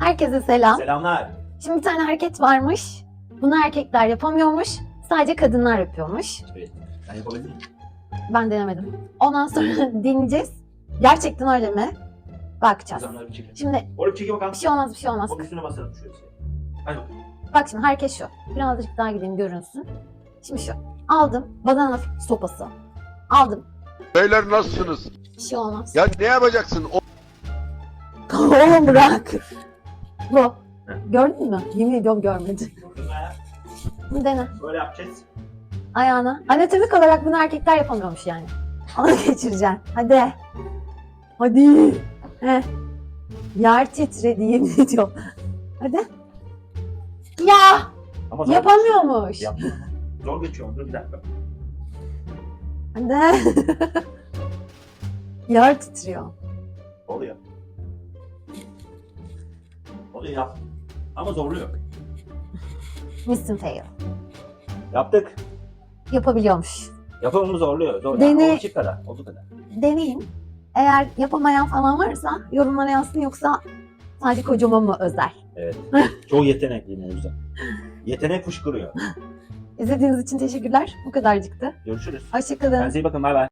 Herkese selam. Selamlar. Şimdi bir tane hareket varmış. Bunu erkekler yapamıyormuş. Sadece kadınlar yapıyormuş. Evet. Ben yapabildin mi? Ben denemedim. Ondan sonra deneyeceğiz. Gerçekten öyle mi? Bakacağız. Kazanları bir çekin. Şimdi Oraya bir çekin bakalım. bir şey olmaz bir şey olmaz. Onun üstüne basalım şöyle. Hadi bakalım. Bak şimdi hareket şu. Birazcık daha gideyim görünsün. Şimdi şu. Aldım. Badana sopası. Aldım. Beyler nasılsınız? Bir şey olmaz. Ya ne yapacaksın? O Oğlum bırak. Bu. Gördün mü? Yemin ediyorum görmedim. Bunu dene. Böyle yapacağız. Ayağına. Anatomik olarak bunu erkekler yapamıyormuş yani. Onu geçireceksin. Hadi. Hadi. Heh. Yer titredi yemin ediyorum. Hadi. Ya Ama zor. yapamıyormuş. Yaptım. Zor geçiyor. Dur bir dakika. Hadi. Yer titriyor. Oluyor. Oluyor yap. Ama zorluyor. Missing fail. Yaptık. Yapabiliyormuş. Yapımı zorluyor. Zor. Dene- Yani Olduğu kadar. Olduğu kadar. Deneyin. Eğer yapamayan falan varsa yorumlara yazsın yoksa sadece kocama mı özel? Evet. Çoğu yetenekliyim o yüzden. Yetenek fışkırıyor. İzlediğiniz için teşekkürler. Bu kadarcıktı. Görüşürüz. Hoşçakalın. Kendinize iyi bakın. Bay bay.